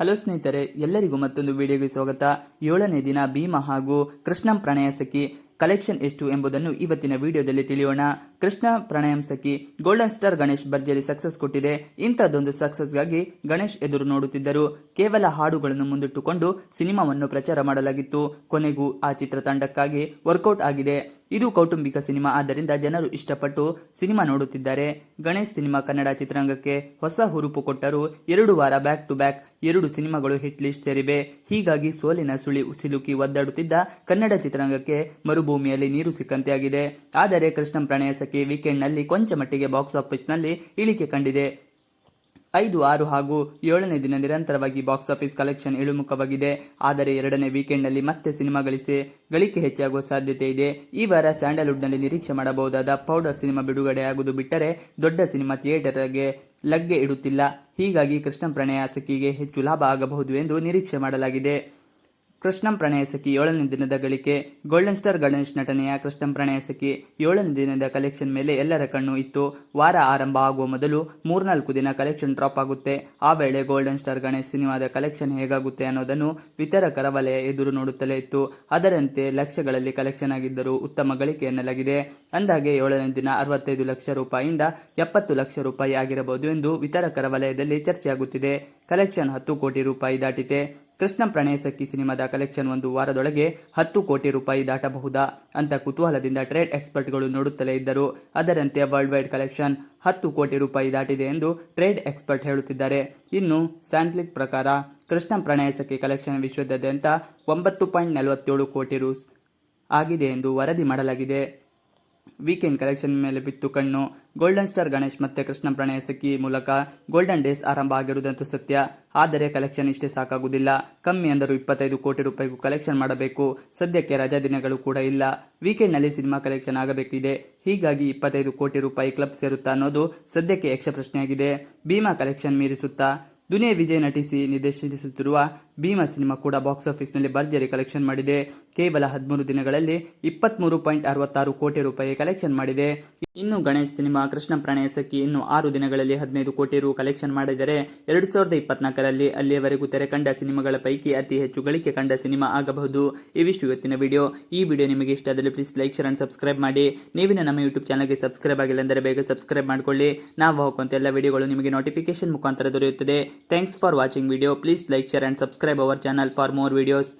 Hello ಸ್ನೇಹಿತರೆ ಎಲ್ಲರಿಗೂ ಮತ್ತೊಂದು ವಿಡಿಯೋಗೆ ಸ್ವಾಗತ. ಏಳನೇ ದಿನ ಭೀಮ ಹಾಗೂ ಕೃಷ್ಣಂ ಪ್ರಣಯ ಸಖಿ ಕಲೆಕ್ಷನ್ ಎಷ್ಟು ಎಂಬುದನ್ನು ಇವತ್ತಿನ ವಿಡಿಯೋದಲ್ಲಿ ತಿಳಿಯೋಣ. ಕೃಷ್ಣ ಪ್ರಣಯಂ ಸಖಿ ಗೋಲ್ಡನ್ ಸ್ಟಾರ್ ಗಣೇಶ್ ಭರ್ಜರಿ ಸಕ್ಸಸ್ ಕೊಟ್ಟಿದೆ. ಇಂಥದ್ದೊಂದು ಸಕ್ಸಸ್ಗಾಗಿ ಗಣೇಶ್ ಎದುರು ನೋಡುತ್ತಿದ್ದರು. ಕೇವಲ ಹಾಡುಗಳನ್ನು ಮುಂದಿಟ್ಟುಕೊಂಡು ಸಿನಿಮಾವನ್ನು ಪ್ರಚಾರ ಮಾಡಲಾಗಿತ್ತು. ಕೊನೆಗೂ ಆ ಚಿತ್ರ ತಂಡಕ್ಕಾಗಿ ವರ್ಕೌಟ್ ಆಗಿದೆ. ಇದು ಕೌಟುಂಬಿಕ ಸಿನಿಮಾ, ಆದ್ದರಿಂದ ಜನರು ಇಷ್ಟಪಟ್ಟು ಸಿನಿಮಾ ನೋಡುತ್ತಿದ್ದಾರೆ. ಗಣೇಶ್ ಸಿನಿಮಾ ಕನ್ನಡ ಚಿತ್ರರಂಗಕ್ಕೆ ಹೊಸ ಹುರುಪು ಕೊಟ್ಟರು. ಎರಡು ವಾರ ಬ್ಯಾಕ್ ಟು ಬ್ಯಾಕ್ ಎರಡು ಸಿನಿಮಾಗಳು ಹಿಟ್ ಲಿಸ್ಟ್ ಸೇರಿವೆ. ಹೀಗಾಗಿ ಸೋಲಿನ ಸುಳಿ ಸಿಲುಕಿ ಒದ್ದಾಡುತ್ತಿದ್ದ ಕನ್ನಡ ಚಿತ್ರರಂಗಕ್ಕೆ ಮರುಭೂಮಿಯಲ್ಲಿ ನೀರು ಸಿಕ್ಕಂತೆ ಆಗಿದೆ ಆದರೆ ಕೃಷ್ಣ ಪ್ರಣಯ ಸಖಿ ವೀಕೆಂಡ್ನಲ್ಲಿ ಕೊಂಚ ಮಟ್ಟಿಗೆ ಬಾಕ್ಸ್ ಆಫೀಸ್ನಲ್ಲಿ ಇಳಿಕೆ ಕಂಡಿದೆ. ಐದು, ಆರು ಹಾಗೂ ಏಳನೇ ದಿನ ನಿರಂತರವಾಗಿ ಬಾಕ್ಸ್ ಆಫೀಸ್ ಕಲೆಕ್ಷನ್ ಇಳಿಮುಖವಾಗಿದೆ. ಆದರೆ ಎರಡನೇ ವೀಕೆಂಡ್ನಲ್ಲಿ ಮತ್ತೆ ಸಿನಿಮಾ ಗಳಿಸಿ ಗಳಿಕೆ ಹೆಚ್ಚಾಗುವ ಸಾಧ್ಯತೆ ಇದೆ. ಈ ವಾರ ಸ್ಯಾಂಡಲ್ವುಡ್ನಲ್ಲಿ ನಿರೀಕ್ಷೆ ಮಾಡಬಹುದಾದ ಪೌಡರ್ ಸಿನಿಮಾ ಬಿಡುಗಡೆಯಾಗುವುದು ಬಿಟ್ಟರೆ ದೊಡ್ಡ ಸಿನಿಮಾ ಥಿಯೇಟರ್ಗೆ ಲಗ್ಗೆ ಇಡುತ್ತಿಲ್ಲ. ಹೀಗಾಗಿ ಕೃಷ್ಣ ಪ್ರಣಯ ಹೆಚ್ಚು ಲಾಭ ಆಗಬಹುದು ಎಂದು ನಿರೀಕ್ಷೆ ಮಾಡಲಾಗಿದೆ. ಕೃಷ್ಣಂ ಪ್ರಣಯಸಖಿ ಏಳನೇ ದಿನದ ಗಳಿಕೆ. ಗೋಲ್ಡನ್ ಸ್ಟಾರ್ ಗಣೇಶ್ ನಟನೆಯ ಕೃಷ್ಣಂ ಪ್ರಣಯಸಖಿ ಏಳನೇ ದಿನದ ಕಲೆಕ್ಷನ್ ಮೇಲೆ ಎಲ್ಲರ ಕಣ್ಣು ಇತ್ತು. ವಾರ ಆರಂಭ ಆಗುವ ಮೊದಲು ಮೂರ್ನಾಲ್ಕು ದಿನ ಕಲೆಕ್ಷನ್ ಡ್ರಾಪ್ ಆಗುತ್ತೆ. ಆ ವೇಳೆ ಗೋಲ್ಡನ್ ಸ್ಟಾರ್ ಗಣೇಶ್ ಸಿನಿಮಾದ ಕಲೆಕ್ಷನ್ ಹೇಗಾಗುತ್ತೆ ಅನ್ನೋದನ್ನು ವಿತರಕರ ವಲಯ ಎದುರು ನೋಡುತ್ತಲೇ ಇತ್ತು. ಅದರಂತೆ ಲಕ್ಷಗಳಲ್ಲಿ ಕಲೆಕ್ಷನ್ ಆಗಿದ್ದರೂ ಉತ್ತಮ ಗಳಿಕೆ ಎನ್ನಲಾಗಿದೆ. ಅಂದಾಗೆ ಏಳನೇ ದಿನ ಅರವತ್ತೈದು ಲಕ್ಷ ರೂಪಾಯಿಯಿಂದ ಎಪ್ಪತ್ತು ಲಕ್ಷ ರೂಪಾಯಿ ಆಗಿರಬಹುದು ಎಂದು ವಿತರಕರ ವಲಯದಲ್ಲಿ ಚರ್ಚೆಯಾಗುತ್ತಿದೆ. ಕಲೆಕ್ಷನ್ ಹತ್ತು ಕೋಟಿ ರೂಪಾಯಿ ದಾಟಿದೆ ಕೃಷ್ಣ ಪ್ರಣಯ ಸಿನಿಮಾದ ಕಲೆಕ್ಷನ್ ಒಂದು ವಾರದೊಳಗೆ ಹತ್ತು ಕೋಟಿ ರೂಪಾಯಿ ದಾಟಬಹುದಾ ಅಂತ ಕುತೂಹಲದಿಂದ ಟ್ರೇಡ್ ಎಕ್ಸ್ಪರ್ಟ್ಗಳು ನೋಡುತ್ತಲೇ ಇದ್ದರು. ಅದರಂತೆ ವರ್ಲ್ಡ್ ವೈಡ್ ಕಲೆಕ್ಷನ್ ಹತ್ತು ಕೋಟಿ ರೂಪಾಯಿ ದಾಟಿದೆ ಎಂದು ಟ್ರೇಡ್ ಎಕ್ಸ್ಪರ್ಟ್ ಹೇಳುತ್ತಿದ್ದಾರೆ. ಇನ್ನು ಸ್ಯಾಂಟ್ಲಿಕ್ ಪ್ರಕಾರ ಕೃಷ್ಣ ಪ್ರಣಯ ಕಲೆಕ್ಷನ್ ವಿಶ್ವದಾದ್ಯಂತ ಒಂಬತ್ತು ಪಾಯಿಂಟ್ ನಲವತ್ತೇಳು ಕೋಟಿ ರು ಆಗಿದೆ ಎಂದು ವರದಿ ಮಾಡಲಾಗಿದೆ. ವೀಕೆಂಡ್ ಕಲೆಕ್ಷನ್ ಮೇಲೆ ಬಿತ್ತು ಕಣ್ಣು. ಗೋಲ್ಡನ್ ಸ್ಟಾರ್ ಗಣೇಶ್ ಮತ್ತೆ ಕೃಷ್ಣ ಪ್ರಣಯ ಸಖಿ ಮೂಲಕ ಗೋಲ್ಡನ್ ಡೇಸ್ ಆರಂಭ ಆಗಿರುವುದಂತೂ ಸತ್ಯ. ಆದರೆ ಕಲೆಕ್ಷನ್ ಇಷ್ಟೇ ಸಾಕಾಗುವುದಿಲ್ಲ. ಕಮ್ಮಿ ಅಂದರೂ ಇಪ್ಪತ್ತೈದು ಕೋಟಿ ರೂಪಾಯಿಗೂ ಕಲೆಕ್ಷನ್ ಮಾಡಬೇಕು. ಸದ್ಯಕ್ಕೆ ರಜಾ ದಿನಗಳು ಕೂಡ ಇಲ್ಲ. ವೀಕೆಂಡ್ನಲ್ಲಿ ಸಿನಿಮಾ ಕಲೆಕ್ಷನ್ ಆಗಬೇಕಿದೆ. ಹೀಗಾಗಿ ಇಪ್ಪತ್ತೈದು ಕೋಟಿ ರೂಪಾಯಿ ಕ್ಲಬ್ ಸೇರುತ್ತಾ ಅನ್ನೋದು ಸದ್ಯಕ್ಕೆ ಯಕ್ಷ ಪ್ರಶ್ನೆಯಾಗಿದೆ ಭೀಮಾ ಕಲೆಕ್ಷನ್ ಮೀರಿಸುತ್ತಾ? ದುನಿಯಾ ವಿಜಯ್ ನಟಿಸಿ ನಿರ್ದೇಶಿಸುತ್ತಿರುವ ಭೀಮಾ ಸಿನಿಮಾ ಕೂಡ ಬಾಕ್ಸ್ ಆಫೀಸ್ನಲ್ಲಿ ಭರ್ಜರಿ ಕಲೆಕ್ಷನ್ ಮಾಡಿದೆ. ಕೇವಲ ಹದಿಮೂರು ದಿನಗಳಲ್ಲಿ ಇಪ್ಪತ್ಮೂರು ಪಾಯಿಂಟ್ ಅರವತ್ತಾರು ಕೋಟಿ ರೂಪಾಯಿ ಕಲೆಕ್ಷನ್ ಮಾಡಿದೆ. ಇನ್ನು ಗಣೇಶ್ ಸಿನಿಮಾ ಕೃಷ್ಣ ಪ್ರಣಯ ಸಖಿ ಇನ್ನು ಆರು ದಿನಗಳಲ್ಲಿ ಹದಿನೈದು ಕೋಟಿ ರು ಕಲೆಕ್ಷನ್ ಮಾಡಿದರೆ ಎರಡು ಸಾವಿರದ ಇಪ್ಪತ್ನಾಲ್ಕರಲ್ಲಿ ಅಲ್ಲಿಯವರೆಗೂ ತೆರೆ ಕಂಡ ಸಿನಿಮಾಗಳ ಪೈಕಿ ಅತಿ ಹೆಚ್ಚು ಗಳಿಕೆ ಕಂಡ ಸಿನಿಮಾ ಆಗಬಹುದು. ಇವಿಷ್ಟು ಇವತ್ತಿನ ವಿಡಿಯೋ. ಈ ವಿಡಿಯೋ ನಿಮಗೆ ಇಷ್ಟ ಆದರೆ please like share and subscribe ಮಾಡಿ. ನೀವಿನ ನಮ್ಮ ಯೂಟ್ಯೂಬ್ ಚಾನಲ್ಗೆ ಸಬ್ಸ್ಕ್ರೈಬ್ ಆಗಿಲ್ಲ ಅಂದರೆ ಬೇಗ ಸಬ್ಸ್ಕ್ರೈಬ್ ಮಾಡಿಕೊಳ್ಳಿ. ನಾವು ಹಾಕುವಂತ ಎಲ್ಲ ವಿಡಿಯೋಗಳು ನಿಮಗೆ ನೋಟಿಫಿಕೇಶನ್ ಮುಖಾಂತರ ದೊರೆಯುತ್ತದೆ. Thanks for watching video. Please like, share and subscribe our channel for more videos.